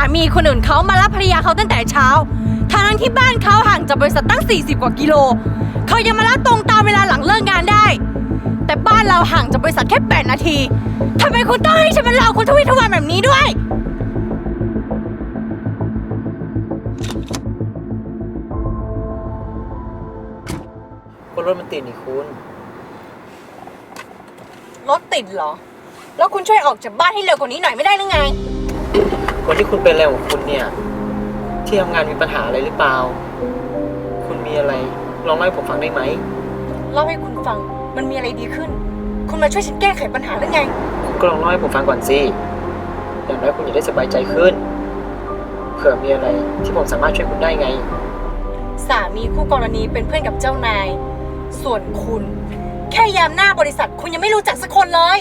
ามีคนอื่นเขามารับภรรยาเขาตั้งแต่เช้าทางนั้นที่บ้านเขาห่างจากบริษัทตั้ง 40 กว่ากิโล เขายังมารับตรงตามเวลาหลังเลิกงานได้ แต่บ้านเราห่างจากบริษัทแค่8นาทีทำไมคุณต้องให้ฉันมารอคุณทวีทวันแบบนี้ด้วย คนรถมันติดนี่คุณ รถติดเหรอ แล้วคุณช่วยออกจากบ้านให้เร็วกว่านี้หน่อยไม่ได้หรือไง คนที่คุณเป็นอะไรของคุณเนี่ย ที่ทำงานมีปัญหาอะไรหรือเปล่า คุณมีอะไรลองเล่าให้ผมฟังได้ไหม เล่าให้คุณฟังมันมีอะไรดีขึ้น คุณมาช่วยฉันแก้ไขปัญหาหรือไง คุณก็ลองเล่าให้ผมฟังก่อนสิอย่างน้อยคุณจะได้สบายใจขึ้น เผื่อมีอะไรที่ผมสามารถช่วยคุณได้ไง สามีคู่กรณีเป็นเพื่อนกับเจ้านาย ส่วนคุณ แค่ยามหน้าบริษัทคุณยังไม่รู้จักสักคนเลย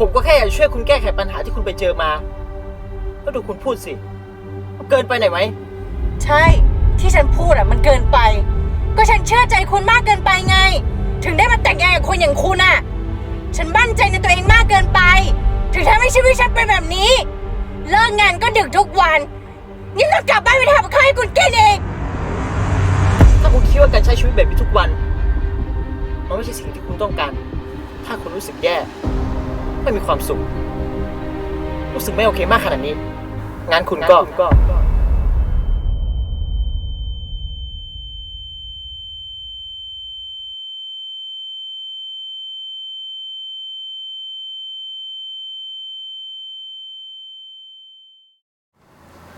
ผมก็แค่อยากช่วยคุณแก้ไขปัญหาที่คุณไปเจอมาแล้วดูคุณพูดสิเกินไปไหนอยไหม ใช่ที่ฉันพูดอะมันเกินไป ก็ฉันเชื่อใจคุณมากเกินไปไง ถึงได้มาแต่งงานกับคนอย่างคุณอะฉันมั่นใจในตัวเองมากเกินไป ถึงทำให้ชีวิตฉันเป็นแบบนี้ เลิกงานก็ดึกทุกวันนี่ต้องกลับบ้านไปทำกับข้าวให้คุณกินเองถ้าคุณคิดว่าการใช้ชีวิตแบบนี้ทุกวัน มันไม่ใช่สิ่งที่คุณต้องการ ถ้าคุณรู้สึกแย่ ไม่มีความสุข รู้สึกไม่โอเคมากขนาดนี้งั้นคุณก็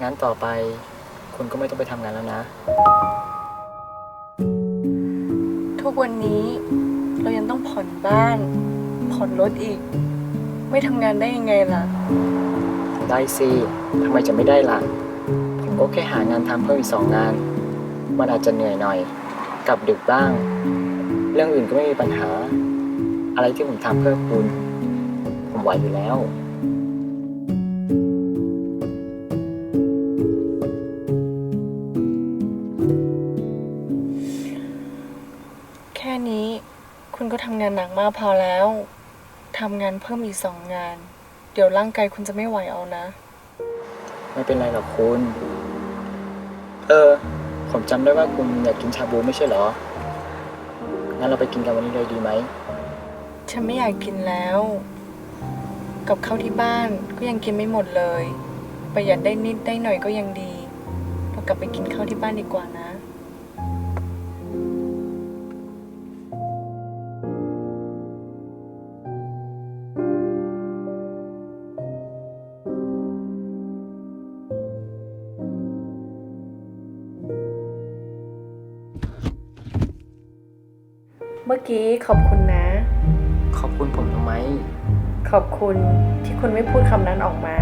งั้นต่อไป คุณก็ไม่ต้องไปทำงานแล้วนะ ทุกวันนี้เรายังต้องผ่อนบ้าน ผ่อนรถอีก ไม่ทำงานได้ยังไงล่ะ ได้สิทำไมจะไม่ได้ล่ะ ผมก็แค่หางานทำเพิ่มอีกสองงาน มันอาจจะเหนื่อยหน่อย กลับดึกบ้าง เรื่องอื่นก็ไม่มีปัญหา อะไรที่ผมทำเพื่อคุณ ผมไหวอยู่แล้ว แค่นี้คุณก็ทำงานหนักมากพอแล้ว ทำงานเพิ่มอีกสองงาน เดี๋ยวร่างกายคุณจะไม่ไหวเอานะ ไม่เป็นไรหรอกคุณ เออ ผมจำได้ว่าคุณอยากกินชาบูไม่ใช่เหรอ งั้นเราไปกินกันวันนี้เลยดีไหม ฉันไม่อยากกินแล้ว กับข้าวที่บ้านก็ยังกินไม่หมดเลย ประหยัดได้นิดได้หน่อยก็ยังดี เรากลับไปกินข้าวที่บ้านดีกว่านะ เมื่อกี้ขอบคุณนะ ขอบคุณผมทำไม ขอบคุณที่คุณไม่พูดคำนั้นออกมา